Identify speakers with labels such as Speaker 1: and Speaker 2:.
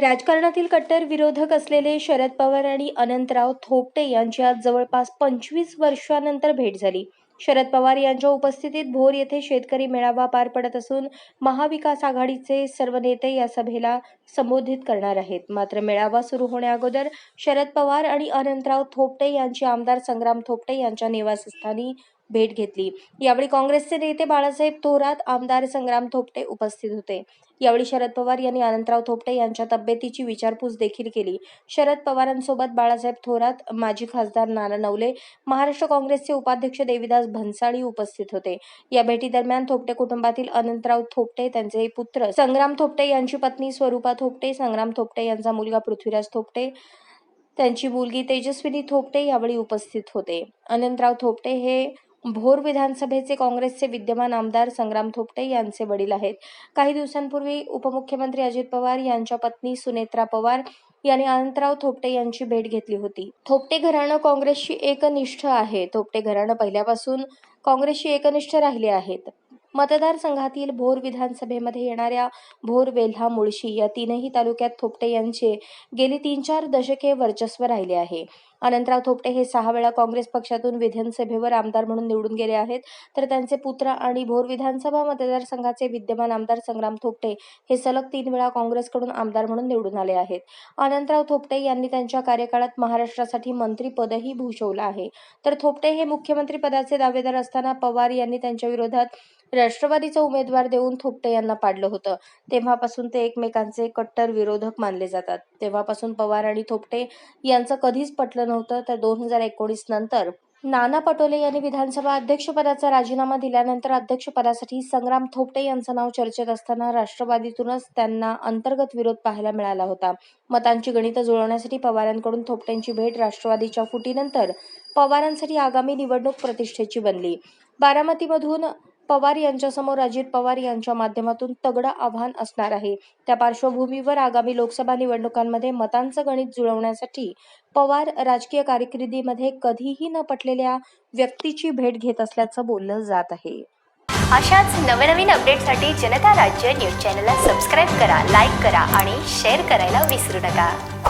Speaker 1: राजकारणातील कट्टर विरोधक असलेले शरद पवार आणि अनंतराव थोपटे यांची आज जवळपास पंचवीस वर्षानंतर भेट झाली शरद पवार यांच्या उपस्थितीत भोर येथे शेतकरी मेळावा पार पडत असून महाविकास आघाडीचे सर्व नेते या सभेला संबोधित करणार आहेत मात्र मेळावा सुरू होण्याअगोदर शरद पवार आणि अनंतराव थोपटे यांची आमदार संग्राम थोपटे यांच्या निवासस्थानी भेट घेतली यावेळी काँग्रेसचे नेते बाळासाहेब थोरात आमदार संग्राम थोपटे उपस्थित होते यावेळी शरद पवार यांनी अनंतराव थोपटे यांच्या तब्येतीची विचारपूस देखील केली शरद पवारांसोबत बाळासाहेब थोरात माजी खासदार नाना नवले महाराष्ट्र काँग्रेसचे उपाध्यक्ष देविदास भन्साळी उपस्थित होते या भेटीदरम्यान थोपटे कुटुंबातील अनंतराव थोपटे त्यांचे पुत्र संग्राम थोपटे यांची पत्नी स्वरूपा थोपटे संग्राम थोपटे यांचा मुलगा पृथ्वीराज थोपटे त्यांची मुलगी तेजस्विनी थोपटे यावेळी उपस्थित होते अनंतराव थोपटे हे भोर विधानसभेचे काँग्रेसचे विद्यमान आमदार संग्राम थोपटे यांचे वडील आहेत काही दिवसांपूर्वी उपमुख्यमंत्री अजित पवार यांच्या पत्नी सुनेत्रा पवार यांनी अनंतराव थोपटे यांची भेट घेतली होती थोपटे घराणं काँग्रेसशी एकनिष्ठ आहे थोपटे घराणं पहिल्यापासून काँग्रेसशी एकनिष्ठ राहिले आहेत मतदारसंघातील भोर विधानसभेमध्ये येणाऱ्या भोर वेल्हा मुळशी या तीनही तालुक्यात थोपटे यांचे गेली तीन चार दशके वर्चस्व राहिले आहे अनंतराव थोपटे हे सहा वेळा काँग्रेस पक्षातून विधानसभेवर आमदार म्हणून निवडून गेले आहेत तर त्यांचे पुत्र आणि भोर विधानसभा मतदारसंघाचे विद्यमान आमदार संग्राम थोपटे हे सलग तीन वेळा काँग्रेसकडून आमदार म्हणून निवडून आले आहेत अनंतराव थोपटे यांनी त्यांच्या कार्यकाळात महाराष्ट्रासाठी मंत्रीपदही भूषवलं आहे तर थोपटे हे मुख्यमंत्री पदाचे दावेदार असताना पवार यांनी त्यांच्या विरोधात राष्ट्रवादीचा उमेदवार देऊन थोपटे यांना पाडलं होतं तेव्हापासून ते एकमेकांचे कट्टर विरोधक मानले जातात तेव्हापासून पवार आणि थोपटे यांचं कधीच पटलं झालं नव्हतं तर दोन हजार एकोणीस नंतर नाना पटोले यांनी विधानसभा अध्यक्षपदाचा राजीनामा दिल्यानंतर अध्यक्षपदासाठी संग्राम थोपटे यांचं नाव चर्चेत असताना राष्ट्रवादीतूनच त्यांना अंतर्गत विरोध पाहायला मिळाला होता मतांची गणितं जुळवण्यासाठी पवारांकडून थोपट्यांची भेट राष्ट्रवादीच्या फुटीनंतर पवारांसाठी आगामी निवडणूक प्रतिष्ठेची बनली बारामतीमधून पवार यांच्यासमोर अजित पवार यांच्या माध्यमातून तगडं आव्हान असणार आहे त्या पार्श्वभूमीवर आगामी लोकसभा निवडणुकांमध्ये मतांचं गणित जुळवण्यासाठी पवार राजकीय कारकिर्दीमध्ये कधीही न पटलेल्या व्यक्तीची भेट घेत असल्याचं बोललं जात आहे अशाच नवनवीन अपडेटसाठी जनता राज्य न्यूज चॅनलला सबस्क्राईब करा लाईक करा आणि शेअर करायला विसरू नका